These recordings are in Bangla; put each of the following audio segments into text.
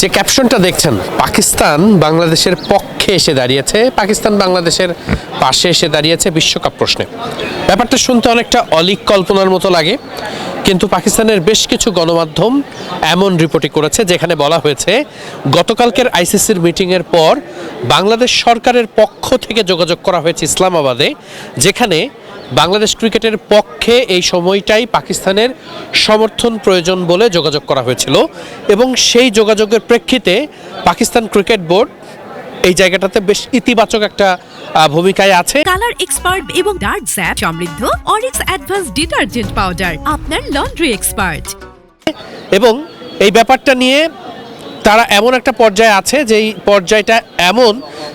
যে ক্যাপশনটা দেখছেন, পাকিস্তান বাংলাদেশের পক্ষে এসে দাঁড়িয়েছে, পাকিস্তান বাংলাদেশের পাশে এসে দাঁড়িয়েছে বিশ্বকাপ প্রশ্নে। ব্যাপারটা শুনতে অনেকটা অলিক কল্পনার মতো লাগে, কিন্তু পাকিস্তানের বেশ কিছু গণমাধ্যম এমন রিপোর্টই করেছে, যেখানে বলা হয়েছে, গতকালকের আইসিসির মিটিংয়ের পর বাংলাদেশ সরকারের পক্ষ থেকে যোগাযোগ করা হয়েছে ইসলামাবাদে, যেখানে বাংলাদেশ ক্রিকেটের পক্ষে এই সময়টাই পাকিস্তানের সমর্থন প্রয়োজন বলে যোগাযোগ করা হয়েছিল এবং সেই যোগাযোগের প্রেক্ষিতে পাকিস্তান ক্রিকেট বোর্ড এই জায়গাটাতে বেশ ইতিবাচক একটা ভূমিকায় আছে। কালার এক্সপার্ট এবং ডার্ক স্যাপ সমৃদ্ধ অরিক্স অ্যাডভান্স ডিটারজেন্ট পাউডার আপনার লন্ড্রি এক্সপার্ট। এবং এই ব্যাপারটা নিয়ে তারা এমন একটা পর্যায়ে আছে যেই পর্যায়টা এমন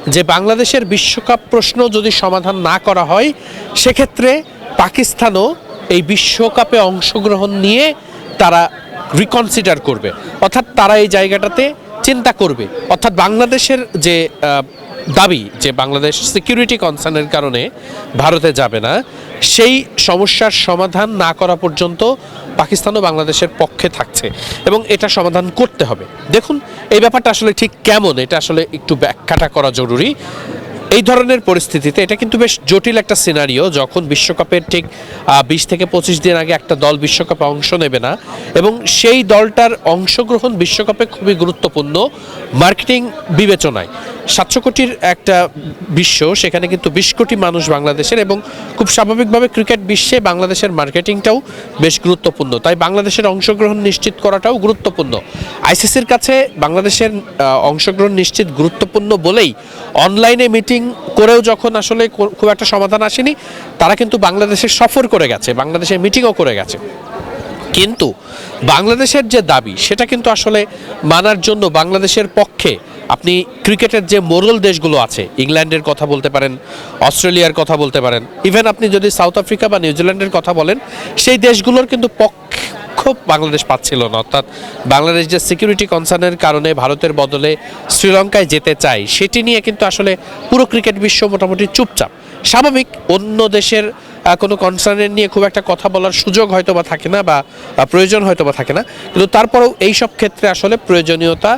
যে বাংলাদেশের বিশ্বকাপ প্রশ্ন যদি সমাধান না করা হয়, সেক্ষেত্রে পাকিস্তানও এই বিশ্বকাপে অংশগ্রহণ নিয়ে তারা রিকনসিডার করবে। অর্থাৎ তারা এই জায়গাটাতে চিন্তা করবে। অর্থাৎ বাংলাদেশের যে দাবি যে বাংলাদেশ সিকিউরিটি কনসার্নের কারণে ভারতে যাবে না, সেই সমস্যার সমাধান না করা পর্যন্ত পাকিস্তানও বাংলাদেশের পক্ষে থাকছে এবং এটা সমাধান করতে হবে। দেখুন, এই ব্যাপারটা আসলে ঠিক কেমন? এটা আসলে একটু ব্যাখ্যাটা করা জরুরি। এই ধরনের পরিস্থিতিতে এটা কিন্তু বেশ জটিল একটা সিনারিও, যখন বিশ্বকাপের ঠিক বিশ থেকে পঁচিশ দিন আগে একটা দল বিশ্বকাপে অংশ নেবে না এবং সেই দলটার অংশগ্রহণ বিশ্বকাপে খুবই গুরুত্বপূর্ণ মার্কেটিং বিবেচনায়। সাতশো কোটির একটা বিশ্ব, সেখানে কিন্তু বিশ কোটি মানুষ বাংলাদেশের এবং খুব স্বাভাবিকভাবে ক্রিকেট বিশ্বে বাংলাদেশের মার্কেটিংটাও বেশ গুরুত্বপূর্ণ। তাই বাংলাদেশের অংশগ্রহণ নিশ্চিত করাটাও গুরুত্বপূর্ণ। আইসিসির কাছে বাংলাদেশের অংশগ্রহণ নিশ্চিত গুরুত্বপূর্ণ বলেই অনলাইনে মিটিং করেও যখন আসলে খুব একটা সমাধান আসেনি, তারা কিন্তু বাংলাদেশে সফর করে গেছে বাংলাদেশে মিটিংও করে গেছে। কিন্তু বাংলাদেশের যে দাবি, সেটা কিন্তু আসলে মানার জন্য বাংলাদেশের পক্ষে আপনি ক্রিকেটের যে মোরল দেশগুলো আছে, ইংল্যান্ডের কথা বলতে পারেন, অস্ট্রেলিয়ার কথা বলতে পারেন ইভেন আপনি যদি সাউথ আফ্রিকা বা নিউজিল্যান্ডের কথা বলেন, সেই দেশগুলোর কিন্তু পক্ষ বাংলাদেশ পাচ্ছিল না। অর্থাৎ বাংলাদেশ যে সিকিউরিটি কনসার্নের কারণে ভারতের বদলে শ্রীলঙ্কায় যেতে চায়, সেটি নিয়ে কিন্তু আসলে পুরো ক্রিকেট বিশ্ব মোটামুটি চুপচাপ। স্বাভাবিক, অন্য দেশের কোনো কনসার্নের নিয়ে খুব একটা কথা বলার সুযোগ হয়তো বা থাকে না বা প্রয়োজন হয়তো বা থাকে না। কিন্তু তারপরেও এই সব ক্ষেত্রে আসলে প্রয়োজনীয়তা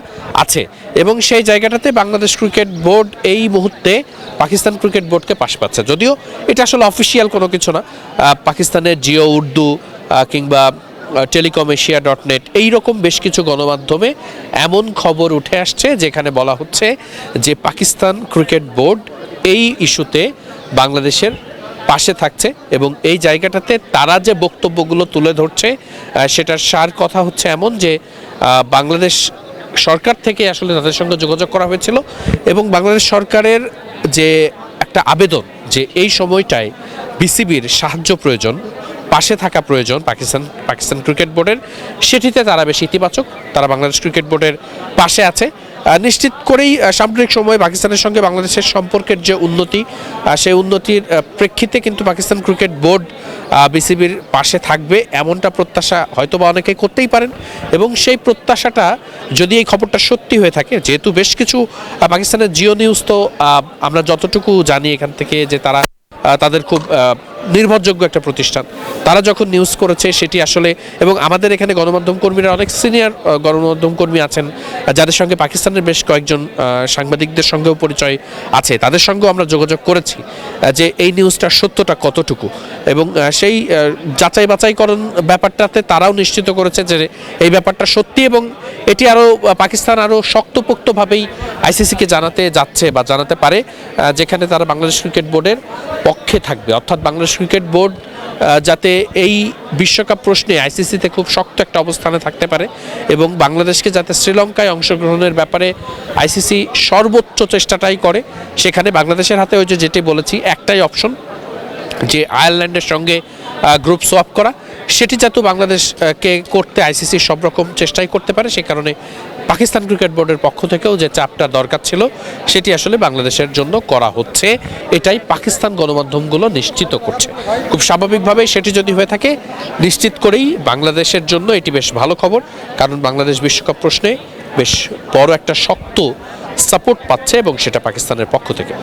আছে। এবং সেই জায়গাটাতে বাংলাদেশ ক্রিকেট বোর্ড এই মুহূর্তে পাকিস্তান ক্রিকেট বোর্ডকে পাশ পাচ্ছে। যদিও এটা আসলে অফিসিয়াল কোনো কিছু না। পাকিস্তানের জিও উর্দু কিংবা টেলিকম এশিয়া ডট নেট এইরকম বেশ কিছু গণমাধ্যমে এমন খবর উঠে আসছে যেখানে বলা হচ্ছে যে পাকিস্তান ক্রিকেট বোর্ড এই ইস্যুতে বাংলাদেশের পাশে থাকছে এবং এই জায়গাটাতে তারা যে বক্তব্যগুলো তুলে ধরছে সেটার সার কথা হচ্ছে এমন যে বাংলাদেশ সরকার থেকে আসলে তাদের সঙ্গে যোগাযোগ করা হয়েছিল এবং বাংলাদেশ সরকারের যে একটা আবেদন যে এই সময়টায় বিসিবির সাহায্য প্রয়োজন, পাশে থাকা প্রয়োজন পাকিস্তান পাকিস্তান ক্রিকেট বোর্ডের। সেটিতে তারা বেশ ইতিবাচক, তারা বাংলাদেশ ক্রিকেট বোর্ডের পাশে আছে। নিশ্চিত করেই সাম্প্রতিক সময়ে পাকিস্তানের সঙ্গে বাংলাদেশের সম্পর্কের যে উন্নতি সেই উন্নতির প্রেক্ষিতে কিন্তু পাকিস্তান ক্রিকেট বোর্ড বিসিবির পাশে থাকবে। এমনটা প্রত্যাশা হয়তো বা অনেকে করতেই পারেন। এবং সেই প্রত্যাশাটা যদি এই খবরটা সত্যি হয়ে থাকে, যেহেতু বেশ কিছু পাকিস্তানের জিও নিউজ তো আমরা যতটুকু জানি এখান থেকে যে তারা তাদের খুব নির্ভরযোগ্য একটা প্রতিষ্ঠান। তারা যখন নিউজ করেছে সেটি আসলে, এবং আমাদের এখানে গণমাধ্যম কর্মীরা অনেক সিনিয়র গণমাধ্যম কর্মী আছেন যাদের সঙ্গে পাকিস্তানের বেশ কয়েকজন সাংবাদিকদের সঙ্গেও পরিচয় আছে। তাদের সঙ্গেও আমরা যোগাযোগ করেছি যে এই নিউজটার সত্যটা কতটুকু। এবং সেই যাচাই বাছাইকরণ ব্যাপারটাতে তারাও নিশ্চিত করেছে যে এই ব্যাপারটা সত্যি এবং এটি আরও পাকিস্তান আরও শক্তপোক্তভাবেই আইসিসিকে জানাতে যাচ্ছে বা জানাতে পারে যেখানে তারা বাংলাদেশ ক্রিকেট বোর্ডের পক্ষে থাকবে। অর্থাৎ বাংলাদেশ ক্রিকেট বোর্ড যাতে এই বিশ্বকাপ প্রশ্নে আইসিসিতে খুব শক্ত একটা অবস্থানে থাকতে পারে এবং বাংলাদেশকে যাতে শ্রীলঙ্কায় অংশগ্রহণের ব্যাপারে আইসিসি সর্বোচ্চ চেষ্টাটাই করে, সেখানে বাংলাদেশের হাতে ওই যে যেটি বলেছি, একটাই অপশন যে আয়ারল্যান্ডের সঙ্গে গ্রুপ সোয়াপ করা। সেটি যাতে বাংলাদেশকে করতে আইসিসি সব রকম চেষ্টাই করতে পারে, সে কারণে পাকিস্তান ক্রিকেট বোর্ডের পক্ষ থেকেও যে চাপটা দরকার ছিল, সেটি আসলে বাংলাদেশের জন্য করা হচ্ছে। এটাই পাকিস্তান গণমাধ্যমগুলো নিশ্চিত করছে। খুব স্বাভাবিকভাবেই সেটি যদি হয়ে থাকে, নিশ্চিত করেই বাংলাদেশের জন্য এটি বেশ ভালো খবর, কারণ বাংলাদেশ বিশ্বকাপ প্রশ্নে বেশ বড় একটা শক্ত সাপোর্ট পাচ্ছে এবং সেটা পাকিস্তানের পক্ষ থেকে।